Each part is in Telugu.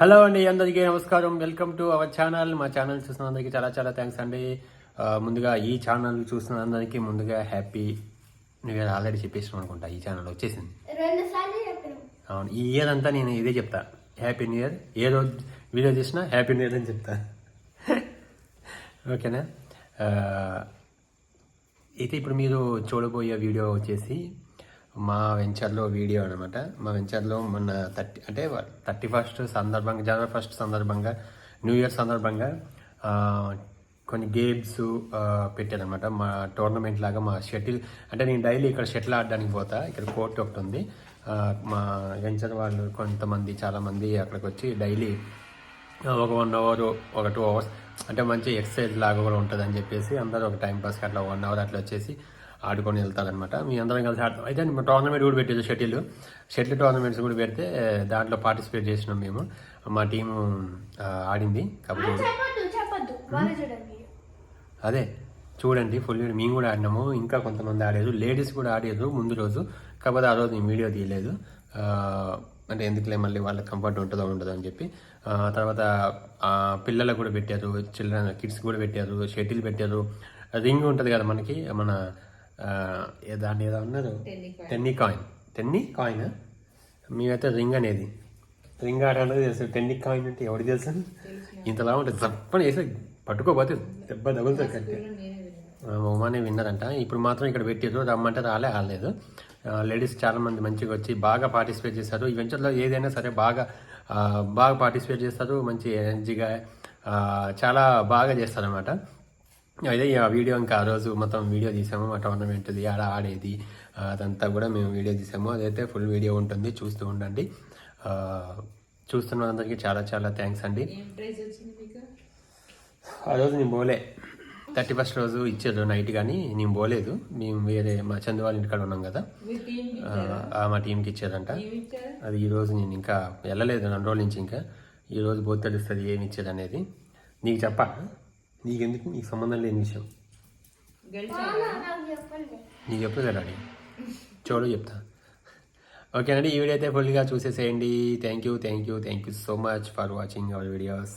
హలో అండి అందరికీ నమస్కారం. వెల్కమ్ టు అవర్ ఛానల్ మా ఛానల్ చూసిన అందరికీ చాలా చాలా థ్యాంక్స్ అండి. ముందుగా ఈ ఛానల్ చూసిన అందరికీ ముందుగా హ్యాపీ న్యూ ఇయర్ ఆల్రెడీ చెప్పేసాను అనుకుంటా ఈ ఛానల్ వచ్చేసింది. అవును ఈ ఇయర్ అంతా నేను ఇదే చెప్తా. హ్యాపీ న్యూ ఇయర్ ఏ రోజు వీడియో చేసినా హ్యాపీ న్యూ ఇయర్ అని చెప్తా. ఓకేనా అయితే ఇప్పుడు మీరు చూడబోయే వీడియో వచ్చేసి మా వెంచర్లో వీడియో అనమాట మా వెంచర్లో మొన్న థర్టీ అంటే థర్టీ ఫస్ట్ సందర్భంగా జనవరి ఫస్ట్ సందర్భంగా న్యూ ఇయర్ సందర్భంగా కొన్ని గేమ్స్ పెట్టారనమాట మా టోర్నమెంట్ లాగా మా షటిల్ అంటే నేను డైలీ ఇక్కడ షటిల్ ఆడడానికి పోతా. ఇక్కడ కోర్ట్ ఒకటి ఉంది. మా వెంచర్ వాళ్ళు కొంతమంది చాలామంది అక్కడికి వచ్చి డైలీ ఒక వన్ అవర్ ఒక టూ అవర్స్ అంటే మంచి ఎక్సర్సైజ్ లాగా కూడా ఉంటుంది అని చెప్పేసి అందరూ ఒక టైం పాస్కి అట్లా వన్ అవర్ అట్లా వచ్చేసి ఆడుకొని వెళ్తారనమాట మీ అందరం కలిసి ఆడతాం. అయితే టోర్నమెంట్ కూడా పెట్టేది షటిల్. షటిల్ టోర్నమెంట్స్ కూడా పెడితే దాంట్లో పార్టిసిపేట్ చేసినాం మేము. మా టీము ఆడింది. చూడండి. అదే చూడండి ఫుల్ మేము కూడా ఆడినాము. ఇంకా కొంతమంది ఆడారు లేడీస్ కూడా ఆడారు ముందు రోజు. కాకపోతే ఆ రోజు నేను వీడియో తీయలేదు. అంటే ఎందుకులే మళ్ళీ వాళ్ళకి కంఫర్ట్ ఉంటుందో ఉండదో అని చెప్పి. తర్వాత పిల్లలకు కూడా పెట్టారు. చిల్డ్రన్ కిడ్స్ కూడా పెట్టారు. షటిల్ పెట్టారు. రింగ్ ఉంటుంది కదా మనకి మన దాన్ని ఏదో అన్నారు? టెన్నీ కాయిన్ టెన్నీ కాయిన్ మేమైతే రింగ్ అనేది. రింగ్ ఆట అనేది తెలుసు. టెన్నిక్ కాయిన్ అంటే ఎవరికి తెలుసు? ఇంతలా ఉంటుంది. తప్పని వేసి పట్టుకోపోతే దెబ్బ తగులుతుంది కట్టే ఉమానే విన్నారంట. ఇప్పుడు మాత్రం ఇక్కడ పెట్టారు రమ్మంటే రాలే ఆడలేదు లేడీస్ చాలా మంది మంచిగా వచ్చి బాగా పార్టిసిపేట్ చేస్తారు ఈ వెంచర్లో ఏదైనా సరే బాగా బాగా పార్టిసిపేట్ చేస్తారు. మంచి ఎనర్జీగా చాలా బాగా చేస్తారన్నమాట. అయితే ఆ వీడియో ఇంకా ఆ రోజు మొత్తం వీడియో తీసాము మా టోర్నమెంట్ది ఆడ ఆడేది అదంతా కూడా మేము వీడియో తీసాము అదైతే ఫుల్ వీడియో ఉంటుంది చూస్తూ ఉండండి చూస్తున్న అందరికీ చాలా చాలా థ్యాంక్స్ అండి ఆ రోజు నేను పోలే థర్టీ ఫస్ట్ రోజు ఇచ్చారు నైట్ కానీ నేను పోలేదు మేము వేరే మా చందు వాళ్ళ ఇంటికాడ ఉన్నాం కదా ఆ, మా టీంకి ఇచ్చారంట అది ఈరోజు నేను ఇంకా వెళ్ళలేదు రెండు రోజుల నుంచి ఇంకా ఈరోజు రోజు పోతే తెలుస్తుంది ఏమి ఇచ్చేది అనేది నీకు చెప్పా నీకెందుకు నీకు సంబంధం లేని విషయం. నాకు చెప్పండి. నీకు చెప్పు కదా డాడీ? చూడు చెప్తా. ఓకేనండి ఈ వీడియో అయితే ఫుల్గా చూసేసేయండి. Thank you thank you thank you so much for watching our videos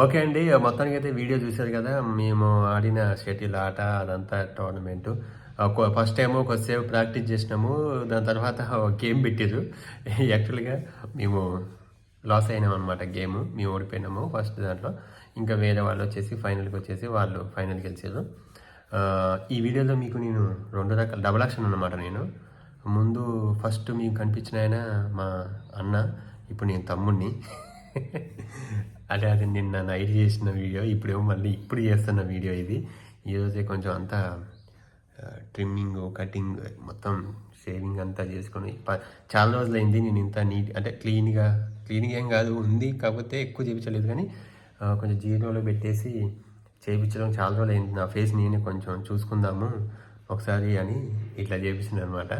okay అండి మొత్తానికి అయితే వీడియో చూశారు కదా మేము ఆడిన షటిల్ ఆట అదంతా టోర్నమెంట్ ఫస్ట్ టైము కొద్దిసేపు ప్రాక్టీస్ చేసినాము దాని తర్వాత గేమ్ పెట్టారు యాక్చువల్గా మేము లాస్ అయినాం అనమాట గేమ్ మేము ఓడిపోయినాము ఫస్ట్ దాంట్లో. ఇంకా వేరే వాళ్ళు వచ్చేసి ఫైనల్కి వచ్చేసి వాళ్ళు ఫైనల్ గెలిచారు ఈ వీడియోలో మీకు నేను రెండు రకాల డబుల్ యాక్షన్ అనమాట నేను. ముందు ఫస్ట్ మీకు కనిపించిన ఆయన మా అన్న ఇప్పుడు నేను తమ్ముడిని అదే అది నిన్న నైట్ చేసిన వీడియో ఇప్పుడేమో మళ్ళీ ఇప్పుడు చేస్తున్న వీడియో ఇది. ఈరోజే కొంచెం అంతా ట్రిమ్మింగ్ కటింగ్ మొత్తం షేవింగ్ అంతా చేసుకొని ప- చాలా రోజులైంది నేను ఇంత నీట్ అంటే క్లీన్గా క్లీన్గా ఏం కాదు ఉంది కాకపోతే ఎక్కువ చేయించలేదు కానీ కొంచెం జీరోలో పెట్టేసి చేయించడం చాలా రోజులు అయింది నా ఫేస్ నేనే కొంచెం చూసుకుందాము ఒకసారి అని ఇట్లా చేపించింది అనమాట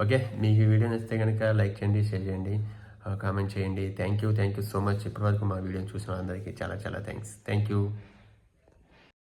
ఓకే మీకు వీడియో నచ్చితే కనుక లైక్ చేయండి షేర్ చేయండి. కామెంట్ చేయండి. Thank you thank you so much ఇప్పటివరకు మా వీడియోని చూసిన అందరికీ చాలా చాలా థ్యాంక్స్ థ్యాంక్ యూ